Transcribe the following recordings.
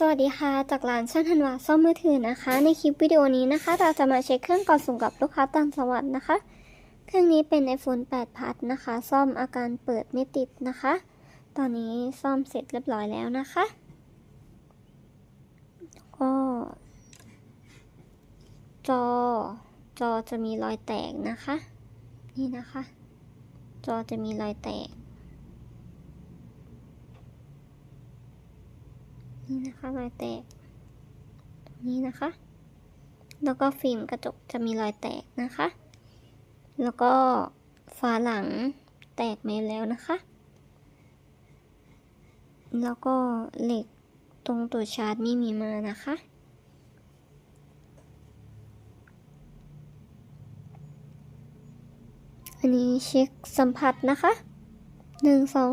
สวัสดีค่ะ จากร้านช่างธันวาซ่อมมือถือนะคะ ในคลิปวิดีโอนี้นะคะ เราจะมาเช็คเครื่องก่อนส่งกับลูกค้าต่างจังหวัดนะคะ เครื่องนี้เป็น iPhone 8พัดนะคะ ซ่อมอาการเปิดไม่ติดนะคะ ตอนนี้ซ่อมเสร็จเรียบร้อยแล้วนะคะ ก็จอ จอจะมีรอยแตกนะคะ นี่นะคะ จอจะมีรอยแตก นี่นะคะรอยแตกตรงนี้นะคะ แล้วก็ฟิล์มกระจกจะมีรอยแตกนะคะ แล้วก็ฝาหลังแตกไปแล้วนะคะ แล้วก็เหล็กตรงตัวชาร์จไม่มีมานะคะอันนี้เช็คสัมผัสนะคะหนึ่งสอง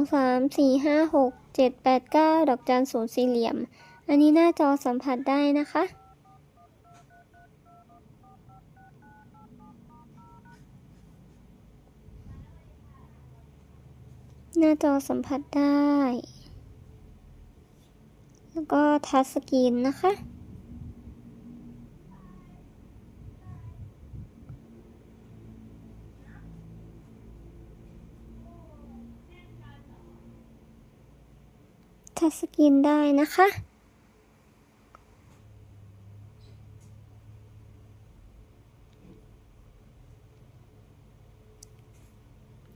สามสี่ห้าหกเจ็ดแปดเก้าดอกจันศูนย์สี่เหลี่ยม อันนี้หน้าจอสัมผัสได้นะคะหน้าจอสัมผัสได้ แล้วก็ทัชสกรีนนะคะ ทัชสกรีนได้นะคะ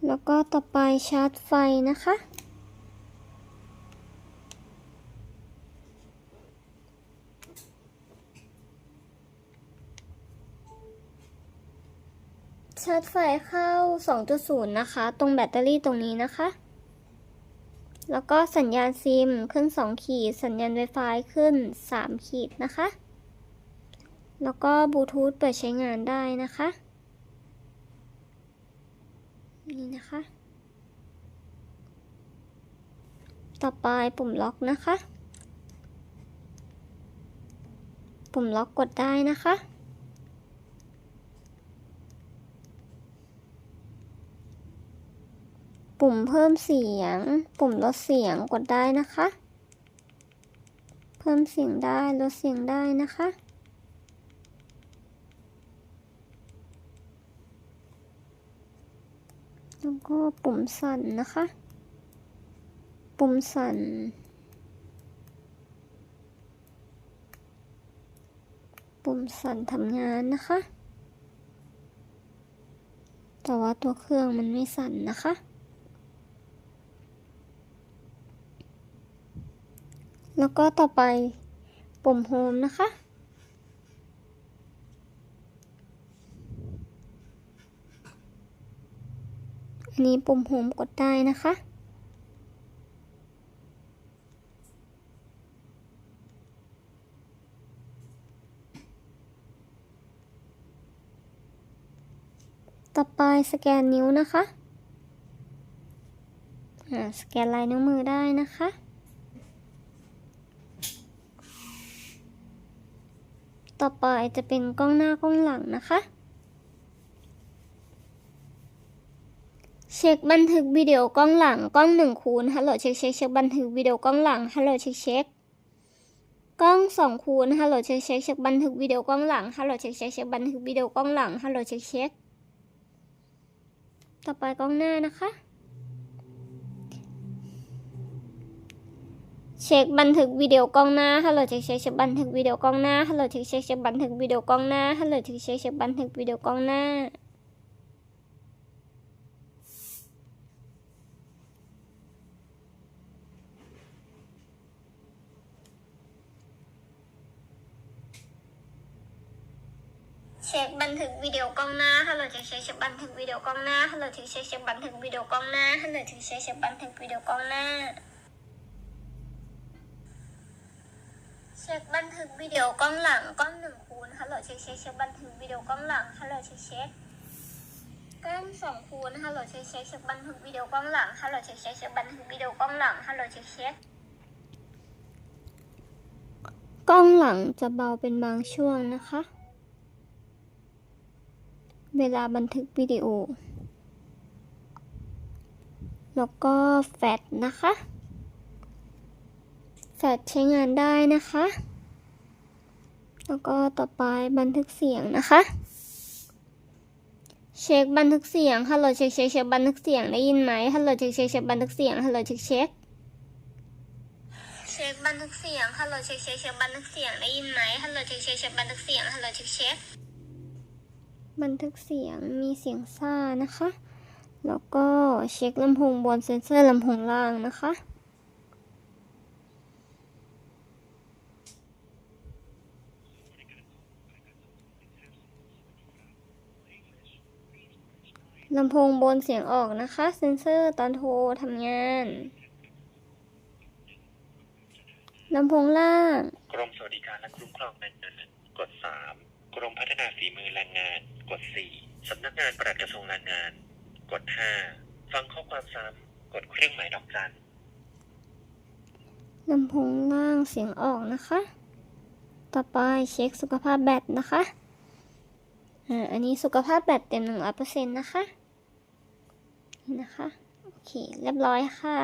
แล้วก็ต่อไปชาร์จไฟนะคะชาร์จไฟเข้า 2.0 นะคะ ตรงแบตเตอรี่ตรงนี้นะคะ แล้วก็สัญญาณซิมขึ้น 2 ขีด สัญญาณ Wi-Fi ขึ้น 3 ขีดนะคะ แล้วก็บลูทูธเปิดใช้งานได้นะคะ นี่นะคะ ต่อไปปุ่มล็อกนะคะ ปุ่มล็อกกดได้นะคะ ปุ่มเพิ่มเสียง ปุ่มลดเสียงกดได้นะคะ เพิ่มเสียงได้ลดเสียงได้นะคะ แล้วก็ปุ่มสั่นนะคะ ปุ่มสั่นปุ่มสั่นทำงานนะคะ แต่ว่าตัวเครื่องมันไม่สั่นนะคะ แล้วก็ต่อไปปุ่มโฮมนะคะ อันนี้ปุ่มโฮมกดได้นะคะต่อไปสแกนนิ้วนะคะอ่าสแกนลายนิ้วมือได้นะคะ ต่อไปจะเป็นกล้องหน้ากล้องหลังนะคะ เช็คบันทึกวิดีโอกล้องหลังกล้องหนึ่งคูณฮัลโหลเช็คเช็คเช็คบันทึกวิดีโอกล้องหลังฮัลโหลเช็คเช็คกล้องสองคูณฮัลโหลเช็คเช็คเช็คบันทึกวิดีโอกล้องหลังฮัลโหลเช็คเช็คเช็คบันทึกวิดีโอกล้องหลังฮัลโหลเช็คเช็คต่อไปกล้องหน้านะคะ เช็คบันทึกวิดีโอกล้องหน้าฮัลโหลเช็คเช็คเช็คบันทึกวิดีโอกล้องหน้าฮัลโหลเช็คเช็คเช็คบันทึกวิดีโอกล้องหน้าฮัลโหล เช็คบันทึกวิดีโอกล้องหน้าเช็คบันทึกวิดีโอกล้องหลังกล้องหนึ่งคูณฮัลโหลเช็คเช็คเช็คบันทึกวิดีโอกล้องหลังฮัลโหลเช็คเช็คกล้องสองคูณฮัลโหลเช็คเช็คเช็คบันทึกวิดีโอกล้องหลังฮัลโหลเช็คเช็คเช็คบันทึกวิดีโอกล้องหลังฮัลโหลเช็คเช็คกล้องหลังจะเบาเป็นบางช่วงนะคะ เวลาบันทึกวิดีโอ แล้วก็แฟลชนะคะ แฟลชใช้งานได้นะคะ แล้วก็ต่อไปบันทึกเสียงนะคะ เช็คบันทึกเสียง ฮัลโหลเช็คเช็คเช็คบันทึกเสียงได้ยินไหมฮัลโหลเช็คเช็คเช็คบันทึกเสียง ฮัลโหลเช็คเช็คเช็คบันทึกเสียง ฮัลโหลเช็คเช็คเช็คบันทึกเสียงได้ยินไหมฮัลโหลเช็คเช็คเช็คบันทึกเสียง ฮัลโหลเช็คเช็คบันทึกเสียงมีเสียงซ่านะคะ แล้วก็เช็คลำโพงบนเซ็นเซอร์ลำโพงล่างนะคะ ลำโพงบนเสียงออกนะคะ เซ็นเซอร์ตอนโทรทำงานลำโพงล่าง กรมสวัสดิการและคุ้มครองแรงงานกด 3 กรมพัฒนาฝีมือแรงงาน กด 4 สำนักงานปลัดกระทรวงแรงงาน กด 5 ฟังข้อความซ้ำกดเครื่องหมายดอกจันลำโพงล่างเสียงออกนะคะ ต่อไปเช็คสุขภาพแบตนะคะ อ่า อันนี้สุขภาพแบตเต็มหนึ่งร้อยเปอร์เซ็นต์นะคะนี่ นะคะ โอเค เรียบร้อยค่ะ